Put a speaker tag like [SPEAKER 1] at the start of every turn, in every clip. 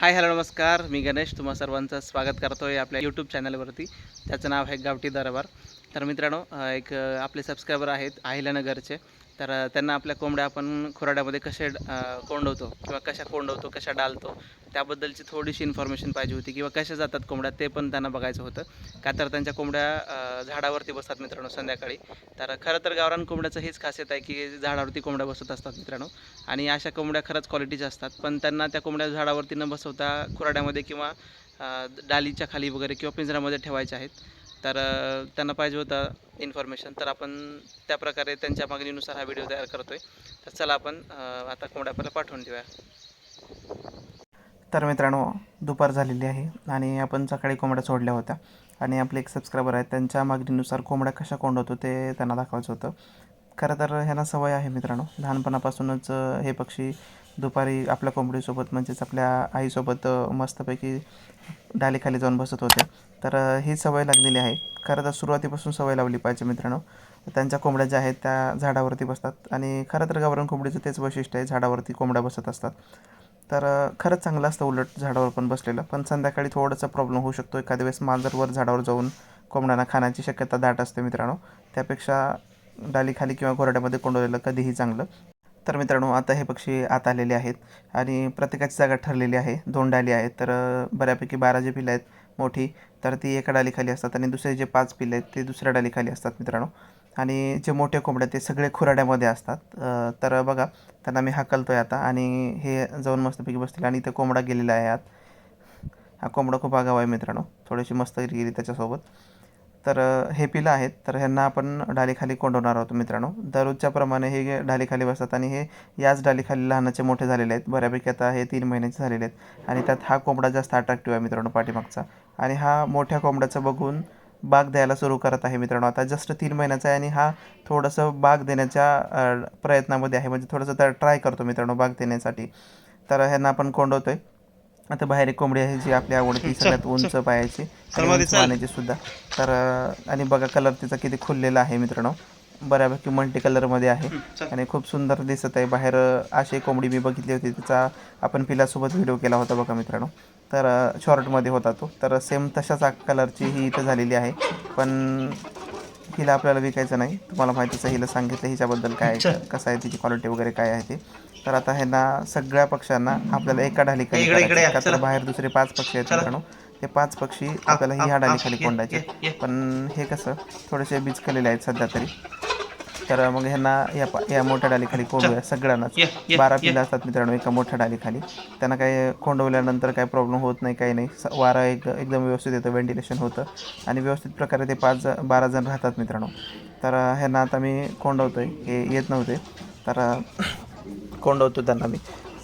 [SPEAKER 1] Hi hello नमस्कार. मी गणेश. तुम्हा सर्वांचं स्वागत करतो आहे आपल्या यूट्यूब चॅनलवरती त्याचं नाव आहे गावठी दरबार. तर मित्रांनो एक आपले सबस्क्रायबर आहेत अहिल्यानगरचे. तर त्यांना आपल्या कोंबड्या आपण खुराड्यामध्ये कसे कोंडवतो किंवा कशा कोंडवतो कशा डालतो त्याबद्दलची थोडीशी इन्फॉर्मेशन पाहिजे होती किंवा कशा जातात कोंबड्या ते पण त्यांना बघायचं होतं. का तर त्यांच्या कोंबड्या झाडावरती बसतात मित्रांनो संध्याकाळी. तर खरं तर गावरान कोंबड्याचं हेच खासियत आहे की झाडावरती कोंबड्या बसत असतात मित्रांनो. आणि अशा कोंबड्या खरंच क्वालिटीच्या असतात. पण त्यांना त्या कोंबड्या झाडावरती न बसवता खुराड्यामध्ये किंवा डालीच्या खाली वगैरे किंवा पिंजऱ्यामध्ये ठेवायच्या आहेत. तर त्यांना पाहिजे होतं इन्फॉर्मेशन तर आपण त्या प्रकारे त्यांच्या मागणीनुसार हा व्हिडिओ तयार करतो आहे तर चला आपण आता कोंबड्या आपल्याला पाठवून देऊया तर मित्रांनो दुपार झालेली आहे आणि आपण सकाळी कोंबड्या सोडल्या होत्या. आणि आपले एक सबस्क्रायबर आहेत त्यांच्या मागणीनुसार कोंबड्या कशा कोंडवतो ते त्यांना दाखवायचं होतं. खरं तर ह्यांना सवय आहे मित्रांनो. लहानपणापासूनच हे पक्षी दुपारी आपल्या कोंबडीसोबत म्हणजेच आपल्या आईसोबत मस्तपैकी डालीखाली जाऊन बसत होते. तर ही सवय लागलेली आहे. खरं तर सुरुवातीपासून सवय लावली पाहिजे मित्रांनो. त्यांच्या कोंबड्या ज्या आहेत त्या झाडावरती बसतात. आणि खरं तर गावरान कोंबडीचं तेच वैशिष्ट्य आहे झाडावरती कोंबड्या बसत असतात. तर खरंच चांगलं असतं उलट झाडावर पण बसलेलं. पण संध्याकाळी थोडंसं प्रॉब्लेम होऊ शकतो. एखाद्या वेळेस मांजरवर झाडावर जाऊन कोंबड्यांना खाण्याची शक्यता दाट असते मित्रांनो. त्यापेक्षा डालीखाली किंवा घोराड्यामध्ये कोंडवलेलं कधीही चांगलं. तर मित्रांनो आता हे पक्षी आत आलेले आहेत आणि प्रत्येकाची जागा ठरलेली आहे. दोन डाली आहेत तर बऱ्यापैकी बारा जे पिलं आहेत मोठी तर ती एका डालीखाली असतात आणि दुसरे जे पाच पिलं आहेत ते दुसऱ्या डालीखाली असतात मित्रांनो. आणि जे मोठे कोंबड्या ते सगळे खुराड्यामध्ये असतात. तर बघा त्यांना मी हाकलतो आहे आता आणि हे जाऊन मस्तपैकी बसतील आणि इथे कोंबडा गेलेला आहे आत. हा कोंबडा खूप आगाव आहे मित्रांनो. थोडीशी मस्त गेली त्याच्यासोबत. तर हे पिलं आहेत. तर ह्यांना आपण डालीखाली कोंडवणार आहोत मित्रांनो. दररोजच्या प्रमाणे हे डालीखाली बसतात आणि हे याच डालीखाली लहानाचे मोठे झालेले आहेत. बऱ्यापैकी आता हे तीन महिन्याचे झालेले आहेत. आणि त्यात हा कोंबडा जास्त अट्रॅक्टिव्ह आहे मित्रांनो पाठीमागचा. आणि हा मोठ्या कोंबड्याचं बघून बाग द्यायला सुरू करत आहे मित्रांनो. आता जस्ट तीन महिन्याचा आहे आणि हा थोडंसं बाग देण्याच्या प्रयत्नामध्ये आहे. म्हणजे थोडंसं तर ट्राय करतो मित्रांनो बाग देण्यासाठी. तर ह्यांना आपण कोंडवतोय. आता बाहेर एक कोंबडी आहे जी आपल्या आवडती सगळ्यात उंच पायाची. उंच मानेची सुद्धा. तर आणि बघा कलर तिचा किती खुललेला आहे मित्रांनो. बऱ्यापैकी मल्टी कलरमध्ये आहे. आणि खूप सुंदर दिसत आहे. बाहेर अशी कोंबडी मी बघितली होती. तिचा आपण पिलासोबत व्हिडिओ केला होता बघा मित्रांनो. तर शॉर्टमध्ये होता तो. तर सेम तशाच कलरची ही इथं झालेली आहे. पण हिला आपल्याला विकायचं नाही. तुम्हाला माहितीच हिला सांगितलं हिच्याबद्दल काय कसं आहे तिची क्वालिटी वगैरे काय आहे ते. तर आता ह्यांना सगळ्या पक्ष्यांना आपल्याला एका ढालीखाली तर बाहेर दुसरे पाच पक्षी आहेत मित्रांनो. ते पाच पक्षी आपल्याला ह्या ढालीखाली कोंडायचे पण हे कसं थोडेसे बिचकलेले आहेत सध्या तरी. तर मग ह्यांना या पा या मोठ्या डालीखाली कोंडूया सगळ्यांनाच. बारा पिलं असतात मित्रांनो एका मोठ्या डालीखाली. त्यांना काय कोंडवल्यानंतर काय प्रॉब्लेम होत नाही काही नाही. वारा एक एकदम व्यवस्थित येतं व्हेंटिलेशन होतं. आणि व्यवस्थित प्रकारे ते पाच बारा जण राहतात मित्रांनो. तर ह्यांना आता मी कोंडवतो आहे हे येत नव्हते. तर कोंडवतो त्यांना मी.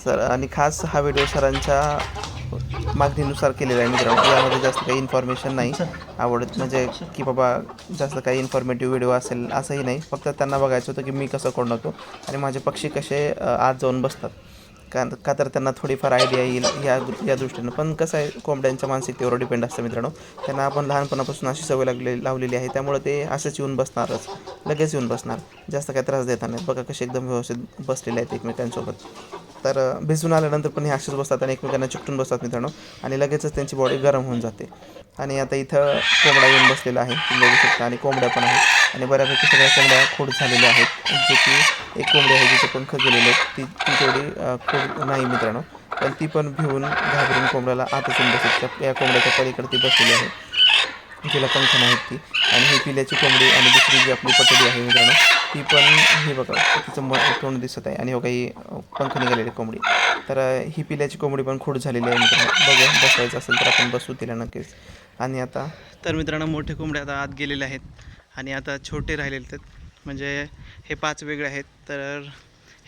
[SPEAKER 1] सर आणि खास हा व्हिडिओ सरांच्या मागणीनुसार केलेलं आहे मित्रांनो. यामध्ये जास्त काही इन्फॉर्मेशन नाही. आवडत म्हणजे की बाबा जास्त काही इन्फॉर्मेटिव्ह व्हिडिओ असेल असंही नाही. फक्त त्यांना बघायचं होतं की मी कसं कोंडवतो आणि माझे पक्षी कसे आत जाऊन बसतात. का का तर त्यांना थोडीफार आयडिया येईल या या दृष्टीनं. पण कसं आहे कोंबड्यांच्या मानसिकतेवर डिपेंड असतं मित्रांनो. त्यांना आपण लहानपणापासून अशी सवय लागले लावलेली आहे. त्यामुळे ते असंच येऊन बसणारच. लगेच येऊन बसणार. जास्त काही त्रास देता नाहीत. बघा कसे एकदम व्यवस्थित बसलेले आहेत एकमेकांसोबत. तर भिजून आल्यानंतर पण हे असेच बसतात आणि एकमेकांना चिकटून बसतात मित्रांनो. आणि लगेचच त्यांची बॉडी गरम होऊन जाते. आणि आता इथं कोंबडा येऊन बसलेला आहे. तुम्ही बघू शकता. आणि कोंबड्या पण आहेत. आणि बऱ्यापैकी सगळ्या कोंबड्या खोड झालेल्या आहेत. जे की एक कोंबडी आहे जिचे पंख गेलेले आहे. ती ती तेवढी खोड नाही मित्रांनो. पण ती पण भिवून घाबरून कोंबड्याला आतच येऊन बसत. या कोंबड्याच्या पलीकडे ती बसलेली आहे. तिला पंख नाहीत ती. आणि ही पिल्याची कोंबडी आणि दुसरी जी आपली पटडी आहे मित्रांनो ती पण हे बघा तिचं म तोंड दिसत आहे आणि हो काही पंख निघालेली कोंबडी. तर ही पिल्याची कोंबडी पण खूड झालेली आहे मित्रांनो. बघूया बसवायचं असेल तर आपण बसू तिला नक्कीच. आणि आता तर मित्रांनो मोठे कोंबडे आता आत गेलेले आहेत आणि आता छोटे राहिलेले आहेत. म्हणजे हे पाच वेगळे आहेत तर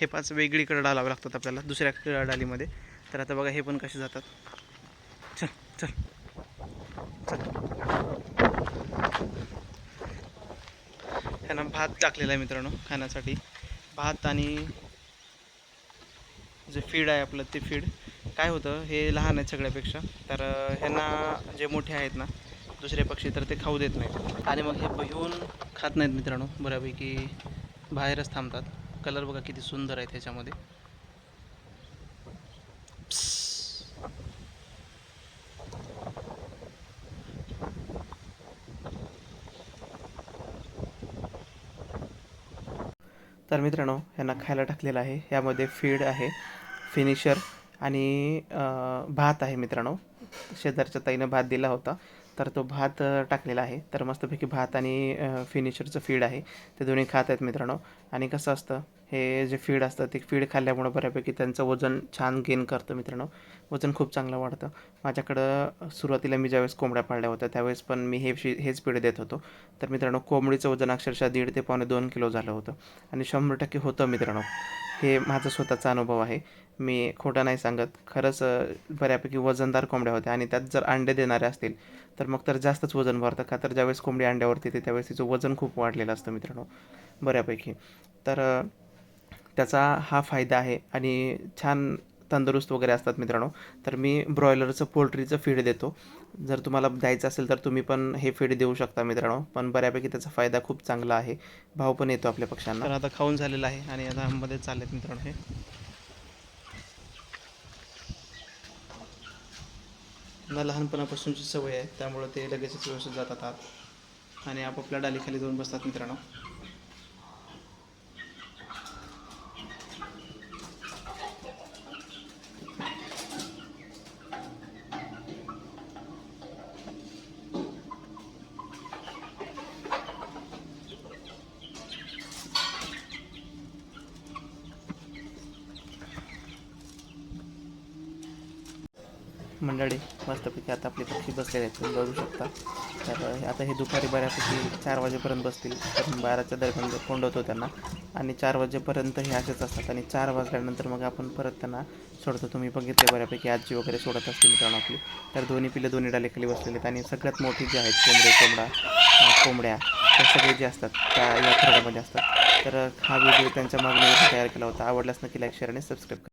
[SPEAKER 1] हे पाच वेगळीकडे डालावे लागतात आपल्याला दुसऱ्या डालीमध्ये. तर आता बघा हे पण कसे जातात. चल चल. चल. ह्यांना भात टाकलेला आहे मित्रांनो खाण्यासाठी. भात आणि जे फीड आहे आपलं ते फीड. काय होतं हे लहान आहेत सगळ्यापेक्षा तर ह्यांना जे मोठे आहेत ना दुसरे पक्षी तर ते खाऊ देत नाहीत. आणि मग हे बहिवून खात नाहीत मित्रांनो बऱ्यापैकी बाहेरच थांबतात. कलर बघा किती सुंदर आहे त्याच्यामध्ये. तर मित्रांनो ह्यांना खायला टाकलेलं आहे. यामध्ये फीड आहे फिनिशर आणि भात आहे मित्रांनो. शेजारच्या ताईनं भात दिला होता तर तो भात टाकलेला आहे. तर मस्तपैकी भात आणि फिनिशरचं फीड आहे. ते दोन्ही खात आहेत मित्रांनो. आणि कसं असतं हे जे फीड असतं ते फीड खाल्ल्यामुळं बऱ्यापैकी त्यांचं वजन छान गेन करतं मित्रांनो. वजन खूप चांगलं वाढतं. माझ्याकडं सुरुवातीला मी ज्यावेळेस कोंबड्या पाळल्या होत्या त्यावेळेस पण मी हे फी हेच फीड देत होतो. तर मित्रांनो कोंबडीचं वजन अक्षरशः दीड ते पावणे दोन किलो झालं होतं. आणि शंभर टक्के होतं मित्रांनो. हे माझा स्वतःचा अनुभव आहे. मी खोटं नाही सांगत. खरंच बऱ्यापैकी वजनदार कोंबड्या होत्या आणि त्यात जर अंडे देणारे असतील तर मग तर जास्तच वजन भरतं का तर ज्यावेळेस कोंबडी अंड्यावरती येते त्यावेळेस तिचं वजन खूप वाढलेलं असतं मित्रांनो. बऱ्यापैकी. तर त्याचा हा फायदा आहे आणि छान तंदुरुस्त वगैरे असतात मित्रांनो. तर मी ब्रॉयलरचं पोल्ट्रीचं फीड देतो. जर तुम्हाला द्यायचं असेल तर तुम्ही पण हे फीड देऊ शकता मित्रांनो. पण बऱ्यापैकी त्याचा फायदा खूप चांगला आहे. भाव पण येतो आपल्या पक्ष्यांना. तर आता खाऊन झालेलं आहे आणि आता मध्ये चाललेत मित्रांनो हे. मला लहानपणापासूनची सवय आहे. त्यामुळं ते लगेचच व्यवस्थित जातात आत. आणि आपापल्या डालीखाली जाऊन बसतात मित्रांनो. मंडळी मस्तपैकी आता आपले पक्षी बसलेले आहेत. तुम्ही बघू शकता. तर आता हे दुपारी बऱ्यापैकी चार वाजेपर्यंत बसतील. बाराच्या दरम्यान कोंडवतो त्यांना. आणि चार वाजेपर्यंत हे असेच असतात. आणि चार वाजल्यानंतर मग आपण परत त्यांना सोडतो. तुम्ही बघितले बऱ्यापैकी आजी वगैरे सोडत असतील मित्रांनो आपली. तर दोन्ही पिलं दोन्ही डालेखाली बसलेले आहेत. आणि सगळ्यात मोठी जी आहेत कोंबडे कोंबडा कोंबड्या त्या सगळे जे असतात त्या या खरड्यामध्ये असतात. तर हा व्हिडिओ त्यांच्या मागणीवर तयार केला होता. आवडल्यास नक्की लाईक शेअर आणि सबस्क्राईब